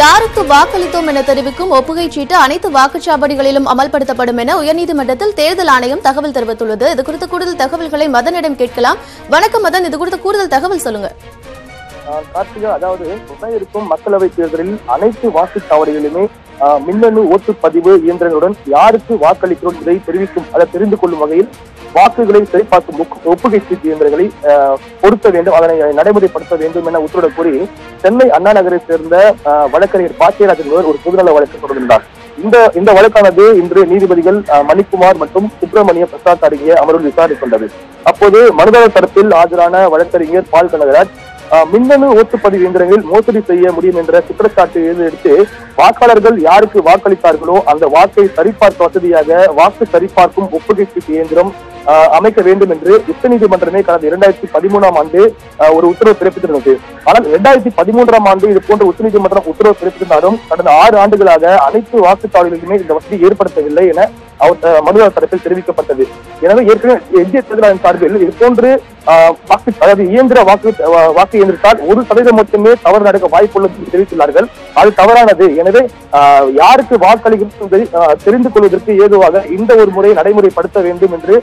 யாருக்கு வாக்களித்தோம் என தெரிவிக்கும் ஒப்புகைச் சீட்டு அனைத்து வாக்குச்சாவடிகளிலும் அமல்படுத்தப்படும் என உயர்நீதிமன்றத்தில் தேர்தல் ஆணையம் தகவல் தெரிவித்துள்ளது. இது குறித்த கூடுதல் தகவல்களை மதனிடம் கேட்கலாம். வணக்கம் மதன் இது குறித்த கூடுதல் தகவல் சொல்லுங்க. கார்த்திகா அதாவது இருக்கும் மக்களவை தேர்தலில் அனைத்து வாக்குச்சாவடிகளிலுமே மின்னணு ஓட்டுப்பதிவு இயந்திரங்களுடன் யாருக்கு வாக்களிக்கிறோம் இதை தெரிவிக்கும் அதை தெரிந்து கொள்ளும் வகையில் வாக்குகளை சரிபார்க்கும் ஒப்புகை சீட்டு இயந்திரங்களை பொருத்த வேண்டும் அதனை நடைமுறைப்படுத்த வேண்டும் என உத்தரவிட கூறி சென்னை அண்ணா நகரை சேர்ந்த வழக்கறிஞர் பாத்தியராஜன் என்பவர் ஒரு பொதுநல வழக்கு தொடர்ந்தார். இந்த இந்த வழக்கானது இன்று நீதிபதிகள் மணிக்குமார் மற்றும் சுப்பிரமணிய பிரசாத் அடங்கிய அமர்வில் விசாரித்துள்ளது. கொண்டது அப்போது மனுதாரர் தரப்பில் ஆஜரான வழக்கறிஞர் பால் கனகராஜ் மின்னணு ஓட்டுப்பதிவு இயந்திரங்களில் மோசடி செய்ய முடியும் என்ற குற்றச்சாட்டு எடுத்து வாக்காளர்கள் யாருக்கு வாக்களித்தார்களோ அந்த வாக்கை சரிபார்க்க வசதியாக வாக்கு சரிபார்க்கும் ஒப்புகை சீட்டு இயந்திரம் அமைக்க வேண்டும் என்று உச்சநீதிமன்றமே கடந்த இரண்டாயிரத்தி பதிமூணாம் ஆண்டு ஒரு உத்தரவு பிறப்பித்திருந்தது. ஆனால் இரண்டாயிரத்தி பதிமூன்றாம் ஆண்டு இது போன்ற உச்சநீதிமன்றம் உத்தரவு பிறப்பித்திருந்தாலும் கடந்த ஆறு ஆண்டுகளாக அனைத்து வாக்குச்சாவடிகளிலுமே இந்த வசதி ஏற்படுத்தவில்லை என அவர் மனுதார் தரப்பில் தெரிவிக்கப்பட்டது. எனவே ஏற்கனவே இந்திய தேர்தல் ஆணையம் சார்பில் இது போன்று வாக்கு அதாவது இயந்திர வாக்கு வாக்கு இயந்திரத்தால் ஒரு சதவீதம் மட்டுமே தவறு நடக்க வாய்ப்புள்ளது என்று தெரிவித்துள்ளார்கள். அது தவறானது. எனவே யாருக்கு வாக்களிக்கும் தெரிந்து கொள்வதற்கு ஏதுவாக இந்த ஒரு முறை நடைமுறைப்படுத்த வேண்டும் என்று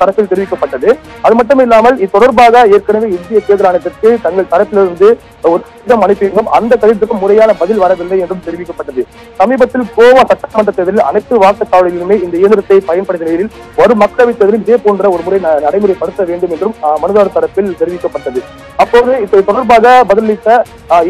தரப்பில் தெரிவிக்கப்பட்டது. அது மட்டும் இல்லாமல் இது தொடர்பாக ஏற்கனவே இந்திய தேர்தல் ஆணையத்திற்கு தங்கள் தரப்பிலிருந்து ஒரு கடிதம் அனுப்பியிருந்தும். அந்த கடிதத்துக்கு முறையான பதில் வரவில்லை என்றும் தெரிவிக்கப்பட்டது. சமீபத்தில் கோவா சட்டமன்ற தேர்தலில் அனைத்து வாக்குச்சாவடிகளிலுமே இந்த இயந்திரத்தை பயன்படுத்தின நிலையில் வரும் மக்களவைத் தேர்தலில் இதே போன்ற ஒரு முறை நடைமுறைப்படுத்த வேண்டும் என்றும் மனுதாரர் தரப்பில் தெரிவிக்கப்பட்டது. அப்போது இது தொடர்பாக பதிலளித்த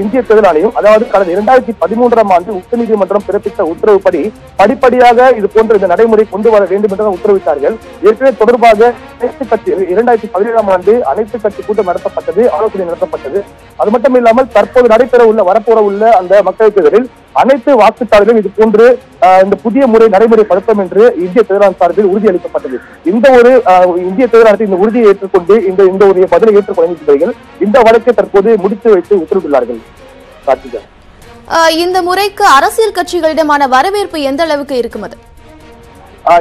இந்திய தேர்தல் ஆணையம் அதாவது கடந்த இரண்டாயிரத்தி பதிமூன்றாம் ஆண்டு உச்சநீதிமன்றம் பிறப்பித்த உத்தரவுப்படி படிப்படியாக இது போன்ற இந்த நடைமுறை கொண்டு வர வேண்டும் என்று உத்தரவிட்டார்கள். ஏற்கனவே தொடர் தொடர்பாக அனைத்து கட்சி இரண்டாயிரத்தி பதினேழாம் ஆண்டு அனைத்து கட்சி கூட்டம் நடத்தப்பட்டது ஆலோசனை நடத்தப்பட்டது. அது மட்டும் இல்லாமல் தற்போது நடைபெற உள்ள வரப்போற உள்ள அந்த மக்களவைத் தேர்தலில் அனைத்து வாக்குச்சாவடிகளும் இது போன்று இந்த புதிய முறை நடைமுறைப்படுத்தும் என்று இந்திய தேர்தல் ஆணையம் சார்பில் உறுதியளிக்கப்பட்டது. இந்த ஒரு இந்திய தேர்தல் இந்த உறுதியை ஏற்றுக்கொண்டு இந்த இந்த ஒரு பதிலை ஏற்றுக்கொள்ள நீதிபதிகள் இந்த வழக்கை தற்போது முடித்து வைத்து உத்தரவிட்டுள்ளார்கள். கார்த்திகா. இந்த முறைக்கு அரசியல் கட்சிகளிடமான வரவேற்பு எந்த அளவுக்கு இருக்கும் அது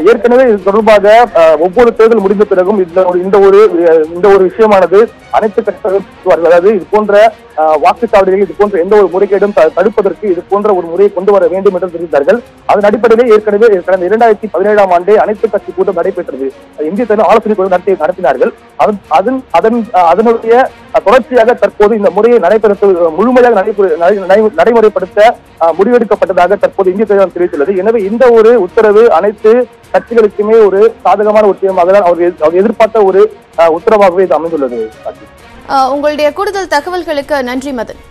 ஏற்கனவே இது தொடர்பாக ஒவ்வொரு தேர்தல் முடிந்த பிறகும் இந்த ஒரு இந்த ஒரு இந்த ஒரு விஷயமானது அனைத்து கட்சிகளும் அதாவது இது போன்ற வாக்குச்சாவடிகளில் இது போன்ற எந்த ஒரு முறைகேடும் தடுப்பதற்கு இது போன்ற ஒரு முறையை கொண்டு வர வேண்டும் என்று தெரிவித்தார்கள். அதன் அடிப்படையிலே ஏற்கனவே கடந்த இரண்டாயிரத்தி பதினேழாம் ஆண்டே அனைத்து கட்சி கூட்டம் நடைபெற்றது. இந்திய தலைவர் ஆலோசனை குழு நடத்தி நடத்தினார்கள். அதன் அதன் அதனுடைய தொடர்ச்சியாக தற்போது இந்த முறையை நடைபெறுத்த முழுமையாக நடை- நடைமுறைப்படுத்த முடிவெடுக்கப்பட்டதாக தற்போது இந்திய தலைவர் தெரிவித்துள்ளது. எனவே இந்த ஒரு உத்தரவு அனைத்து கட்சிகளுக்குமே ஒரு சாதகமான ஒரு விஷயமாக தான் அவர் எதிர்பார்த்த ஒரு உத்தரவாகவே இது அமைந்துள்ளது. உங்களுடைய கூடுதல் தகவல்களுக்கு நன்றி மதன்.